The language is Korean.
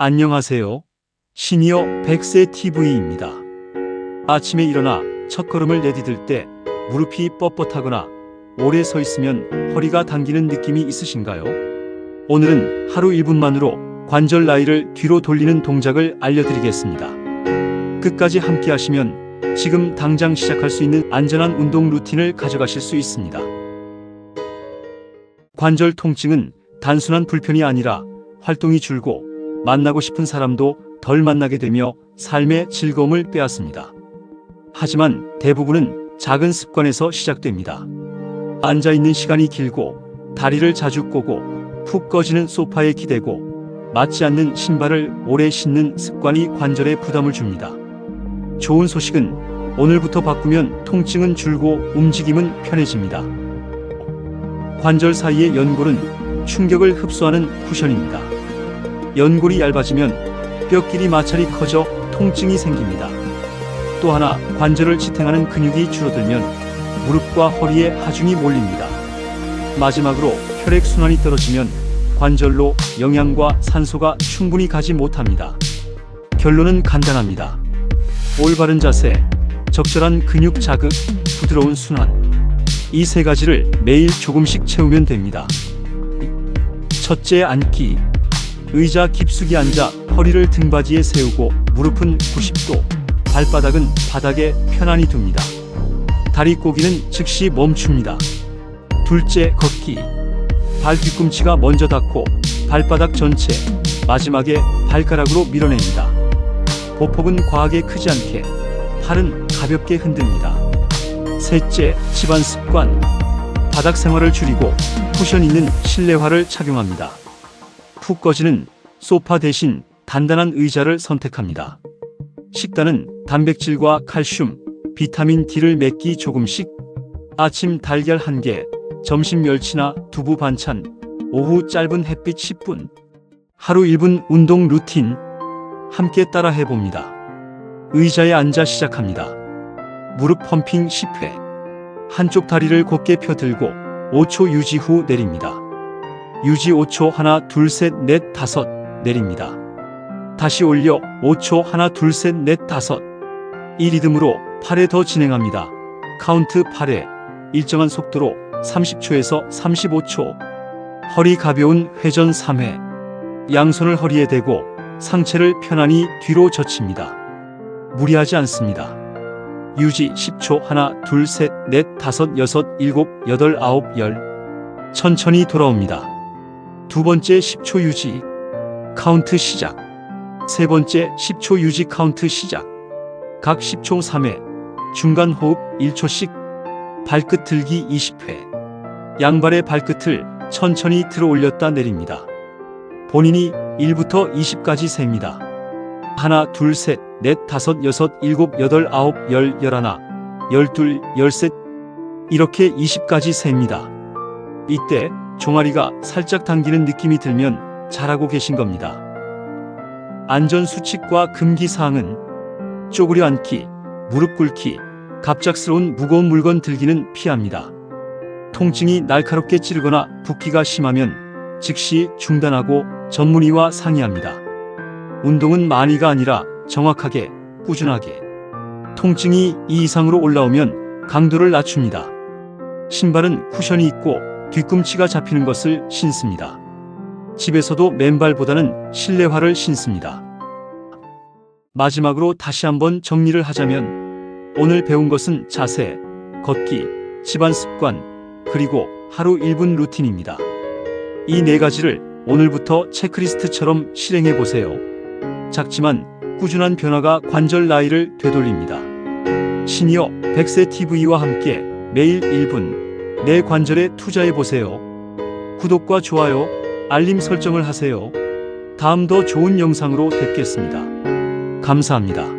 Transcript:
안녕하세요. 시니어 100세 TV입니다. 아침에 일어나 첫걸음을 내디딜 때 무릎이 뻣뻣하거나 오래 서 있으면 허리가 당기는 느낌이 있으신가요? 오늘은 하루 1분만으로 관절 라인을 뒤로 돌리는 동작을 알려드리겠습니다. 끝까지 함께 하시면 지금 당장 시작할 수 있는 안전한 운동 루틴을 가져가실 수 있습니다. 관절 통증은 단순한 불편이 아니라 활동이 줄고 만나고 싶은 사람도 덜 만나게 되며 삶의 즐거움을 빼앗습니다. 하지만 대부분은 작은 습관에서 시작됩니다. 앉아 있는 시간이 길고 다리를 자주 꼬고 푹 꺼지는 소파에 기대고 맞지 않는 신발을 오래 신는 습관이 관절에 부담을 줍니다. 좋은 소식은 오늘부터 바꾸면 통증은 줄고 움직임은 편해집니다. 관절 사이의 연골은 충격을 흡수하는 쿠션입니다. 연골이 얇아지면 뼈끼리 마찰이 커져 통증이 생깁니다. 또 하나 관절을 지탱하는 근육이 줄어들면 무릎과 허리에 하중이 몰립니다. 마지막으로 혈액 순환이 떨어지면 관절로 영양과 산소가 충분히 가지 못합니다. 결론은 간단합니다. 올바른 자세, 적절한 근육 자극, 부드러운 순환. 이 세 가지를 매일 조금씩 채우면 됩니다. 첫째 앉기. 의자 깊숙이 앉아 허리를 등받이에 세우고 무릎은 90도, 발바닥은 바닥에 편안히 둡니다. 다리 꼬기는 즉시 멈춥니다. 둘째 걷기. 발 뒤꿈치가 먼저 닿고 발바닥 전체, 마지막에 발가락으로 밀어냅니다. 보폭은 과하게 크지 않게, 팔은 가볍게 흔듭니다. 셋째, 집안 습관. 바닥 생활을 줄이고 쿠션 있는 실내화를 착용합니다. 푹 꺼지는 소파 대신 단단한 의자를 선택합니다. 식단은 단백질과 칼슘, 비타민 D를 몇끼 조금씩, 아침 달걀 1개, 점심 멸치나 두부 반찬, 오후 짧은 햇빛 10분, 하루 1분 운동 루틴, 함께 따라 해봅니다. 의자에 앉아 시작합니다. 무릎 펌핑 10회. 한쪽 다리를 곧게 펴들고 5초 유지 후 내립니다. 유지 5초 하나 둘 셋 넷 다섯 내립니다. 다시 올려 5초 하나 둘 셋 넷 다섯 이 리듬으로 8회 더 진행합니다. 카운트 8회 일정한 속도로 30초에서 35초 허리 가벼운 회전 3회 양손을 허리에 대고 상체를 편안히 뒤로 젖힙니다. 무리하지 않습니다. 유지 10초 하나 둘 셋 넷 다섯 여섯 일곱 여덟 아홉 열 천천히 돌아옵니다. 두 번째 10초 유지 카운트 시작 세 번째 10초 유지 카운트 시작 각 10초 3회 중간 호흡 1초씩 발끝 들기 20회 양발의 발끝을 천천히 들어 올렸다 내립니다. 본인이 1부터 20까지 셉니다. 하나, 둘, 셋, 넷, 다섯, 여섯, 일곱, 여덟, 아홉, 열, 열하나, 열둘, 열셋 이렇게 20까지 셉니다. 이때 종아리가 살짝 당기는 느낌이 들면 잘하고 계신 겁니다. 안전 수칙과 금기 사항은 쪼그려 앉기, 무릎 꿇기, 갑작스러운 무거운 물건 들기는 피합니다. 통증이 날카롭게 찌르거나 붓기가 심하면 즉시 중단하고 전문의와 상의합니다. 운동은 많이가 아니라 정확하게, 꾸준하게. 통증이 이 이상으로 올라오면 강도를 낮춥니다. 신발은 쿠션이 있고 뒤꿈치가 잡히는 것을 신습니다. 집에서도 맨발보다는 실내화를 신습니다. 마지막으로 다시 한번 정리를 하자면 오늘 배운 것은 자세, 걷기, 집안 습관, 그리고 하루 1분 루틴입니다. 이 네 가지를 오늘부터 체크리스트처럼 실행해 보세요. 작지만 꾸준한 변화가 관절 나이를 되돌립니다. 시니어 100세 TV와 함께 매일 1분 내 관절에 투자해 보세요. 구독과 좋아요, 알림 설정을 하세요. 다음 더 좋은 영상으로 뵙겠습니다. 감사합니다.